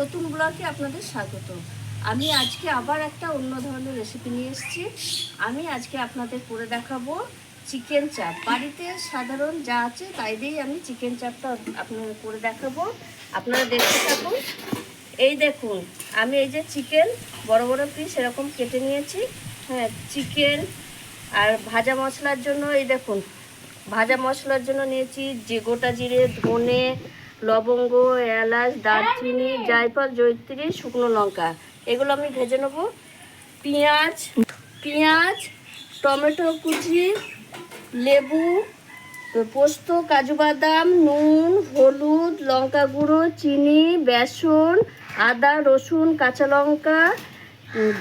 নতুন ব্লগে আপনাদের স্বাগত আমি আজকে আবার একটা অন্য ধরনের রেসিপি নিয়ে এসেছি। আমি আজকে আপনাদের করে দেখাবো চিকেন চাপ বাড়িতে সাধারণ যা আছে তাই দিয়েই আমি চিকেন চাপটা আপনাদের করে দেখাবো। আপনারা দেখতে থাকুন। এই দেখুন, আমি এই যে চিকেন বড় বড় পিস এরকম কেটে নিয়েছি। হ্যাঁ চিকেন আর ভাজা মশলার জন্য এই দেখুন, ভাজা মশলার জন্য নিয়েছি যে গোটা জিরে, ধনে লবঙ্গ এলাচ দারচিনি জায়ফল জৈত্রী শুকনো লঙ্কা। এগুলো আমি ভেজে নেব। পেঁয়াজ পেঁয়াজ টমেটো কুচি লেবু পোস্ত কাজু বাদাম নুন হলুদ লঙ্কা গুঁড়ো চিনি বেসন আদা রসুন কাঁচা লঙ্কা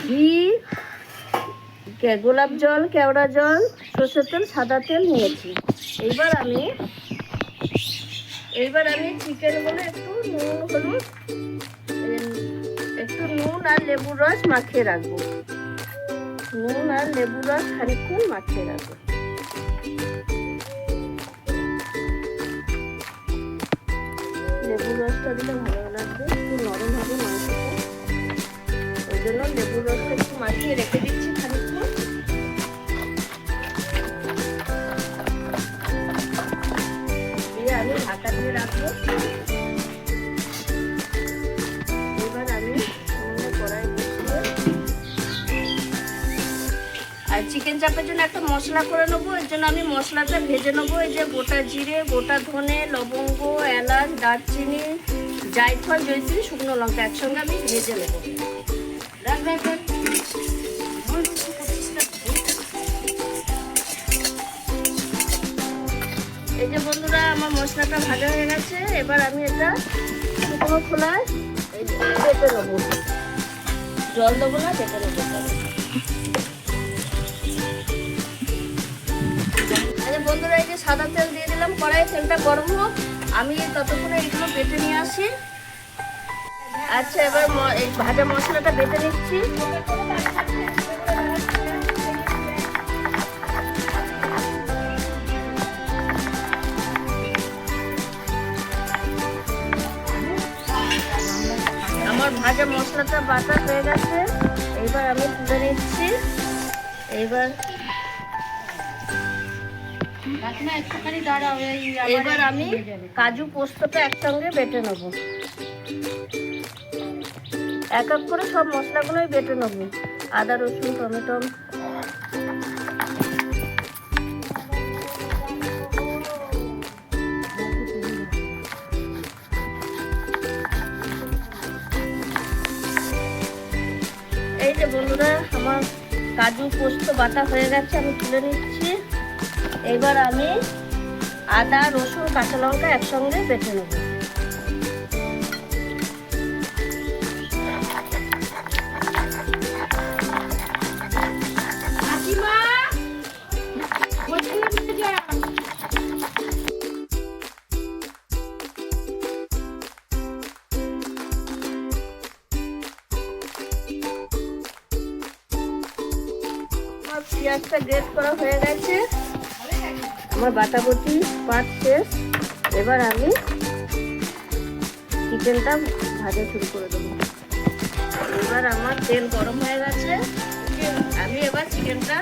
ঘি গোলাপ জল কেওড়া জল সর্ষের তেল সাদা তেল নিয়েছি। এইবার আমি এইবার আমি চিকেনগুলো একটু নুন, হলুদ একটু নুন আর লেবুর রস মাখিয়ে রাখব। নুন আর লেবুর রস খানিকক্ষণ মাখিয়ে রাখব। লেবুর রসটা দিলে ভালো লাগবে, একটু নরম হবে মাংসটা। ওই জন্য লেবুর রসটা একটু মাখিয়ে রেখে দিচ্ছি খানিকক্ষণ। ঢাকা দিয়ে রাখব। এবার আমি আর চিকেন চাপের জন্য একটা মশলা করে নেব। এর জন্য আমি মশলাটা ভেজে নেব। এই যে গোটা জিরে, গোটা ধনে, লবঙ্গ, এলাচ, দারচিনি, জায়ফল জৈত্রী শুকনো লঙ্কা একসঙ্গে আমি ভেজে নেব। রাখ রাখ। আমার মশলাটা ভাজা হয়ে গেছে, এবার আমি এটা শুকনো খোলায় বেটে নেব। জল দেবো না, বেটে নেব। আচ্ছা বন্ধুরা, এই যে সাদা তেল দিয়ে দিলাম কড়াই তেলটা গরম হোক, আমি ততক্ষণে এইগুলো বেটে নিয়ে আসি। আচ্ছা এবার এই ভাজা মশলাটা বেটে নিচ্ছি। আমার ভাজা মশলাটা বাটা হয়ে গেছে। এইবার আমি তুলে নিচ্ছি। এইবার এবার আমি কাজু পোস্তটা একসঙ্গে বেটে নেব। এক এক করে সব মশলাগুলোই বেটে নেব। আদা রসুন টমেটো। বন্ধুরা, আমার কাজু পোস্ত বাটা হয়ে গেছে, আমি তুলে নিচ্ছি। এবার আমি আদা, রসুন, কাঁচা লঙ্কা একসঙ্গে বেটে নেব। পেঁয়াজটা গ্রেট করা হয়ে গেছে। আমার বাটাবটি পাট শেষ। এবার আমি চিকেনটা ভাজা শুরু করে দেবো। এবার আমার তেল গরম হয়ে গেছে। আমি এবার চিকেনটা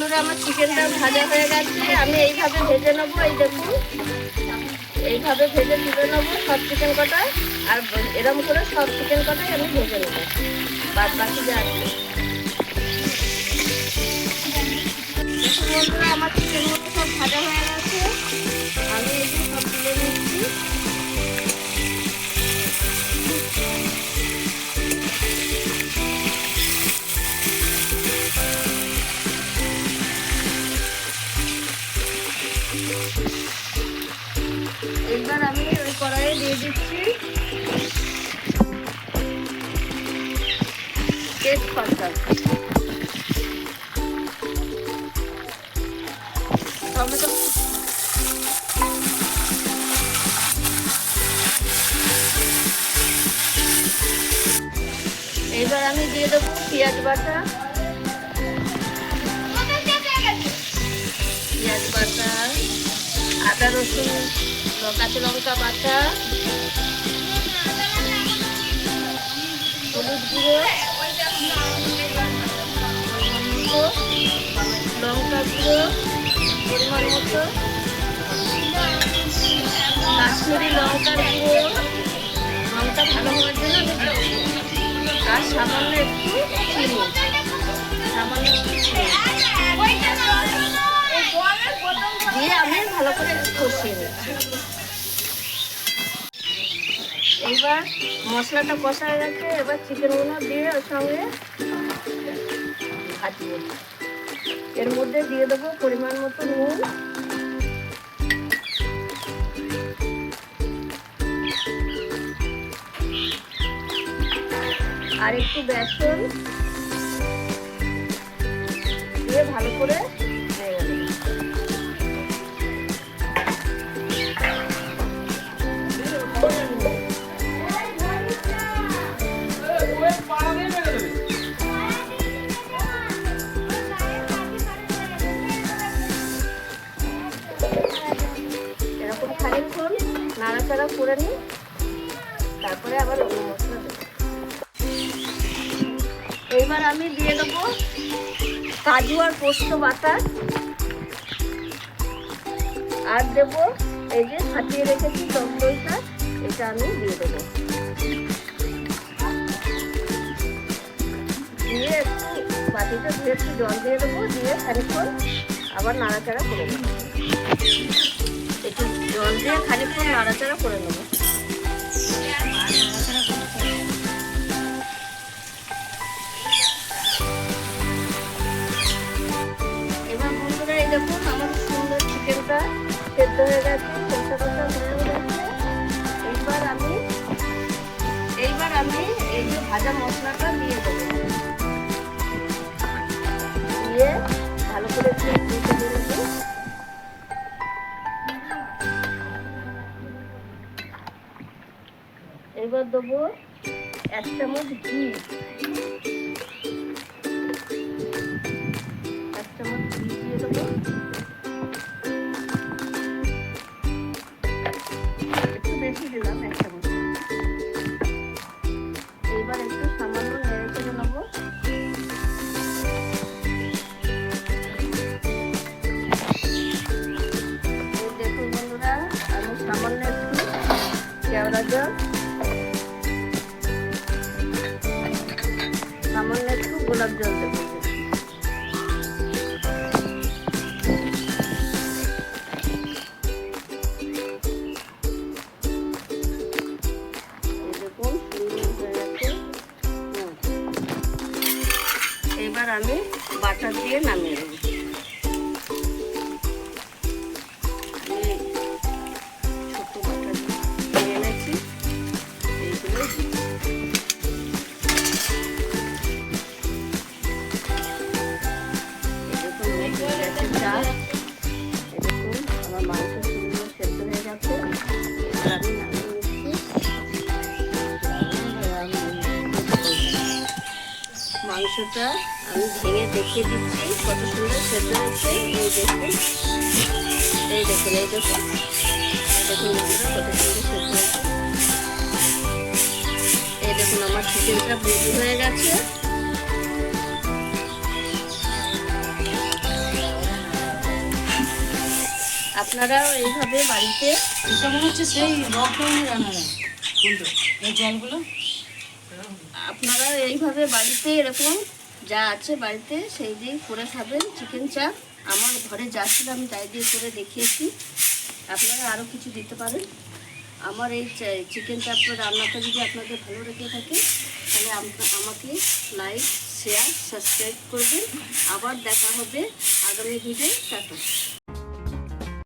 বন্ধুরা, আমার চিকেনটা ভাজা হয়ে গেছে। আমি এইভাবে ভেজে নেব, এই দেখুন। এইভাবে ভেজে তুলে নেব সব চিকেন কটা। আর এরম করে সব চিকেন কটাই আমি ভেজে নেব। বাদ বাকি যা আছে। বন্ধুরা, আমার চিকেনগুলো সব ভাজা হয়ে গেছে। আমি টমেটো এইবার আমি দিয়ে দেবো পেঁয়াজ বাটা। পেঁয়াজ বাটা আদা রসুন কাঁচা লঙ্কা বাটা হলুদ গুঁড়ো, লঙ্কা গুঁড়ো পরিমাণ মতো কাশ্মীরি লঙ্কার গুঁড়ো লঙ্কা ভালো হওয়ার জন্য আর সামান্য একটু সামান্য দিয়ে আমি ভালো করে কষিয়ে নিচ্ছি এবার মশলাটা কষা হয়ে গেছে এবার চিকেনগুলো দিয়ে ওর সঙ্গে এর মধ্যে দিয়ে দেবো পরিমাণ মতো নুন। আর একটু বেসন। দিয়ে ভালো করে তারপরে আবার মশলা আমি দিয়ে দেবো কাজু আর পোস্ত বাটা। আর দেবো এই যে ফাটিয়ে রেখেছি টক দইটা, এটা আমি দিয়ে দেবো। দিয়ে একটু বাটিটা ধুয়ে একটু জল দিয়ে দেবো, দিয়ে খানিকক্ষণ আবার নাড়াচাড়া করে নেব। একটু জল দিয়ে খানিকক্ষণ নাড়াচাড়া করে নেব। এবার বন্ধুরা, এই দেখুন আমার সুন্দর চিকেনটা হয়ে গেছে। এইবার আমি এইবার আমি এই যে ভাজা মশলাটা এবার দেবো এক চামচ ঘি। এক চামচ ঘি দিয়ে দেবো। একটু বেশি দিলাম, এক চামচ। এইবার একটু সামান্য নেড়ে চেড়ে নেব। দেখুন বন্ধুরা, আমি সামান্য একটু কেওড়া জল গোলাপ জল দেবো মাংসটা আমি ভেঙে দেখিয়ে দিচ্ছি, কত সুন্দর সেদ্ধ হয়েছে এই দেখুন। এই দেখুন এই দেখুন দেখুন কত সুন্দর সেদ্ধ হয়েছে এই দেখুন, আমার চিকেনটা রেডি হয়ে গেছে। আপনারাও এইভাবে বাড়িতে এটা মনে হচ্ছে সেই লকডাউনে কোনটা এই জলগুলো আপনারা এইভাবে বাড়িতে এরকম যা আছে বাড়িতে, সেই দিয়ে করে খাবেন। চিকেন চাপ আমার ঘরে যা ছিল আমি তাই দিয়ে করে দেখিয়েছি। আপনারা আরও কিছু দিতে পারেন। আমার এই চিকেন চাপটা রান্নাটা যদি আপনাদের ভালো লেগে থাকে, তাহলে আমাকে লাইক, শেয়ার, সাবস্ক্রাইব করবেন। আবার দেখা হবে আগামী ভিডিও টাটা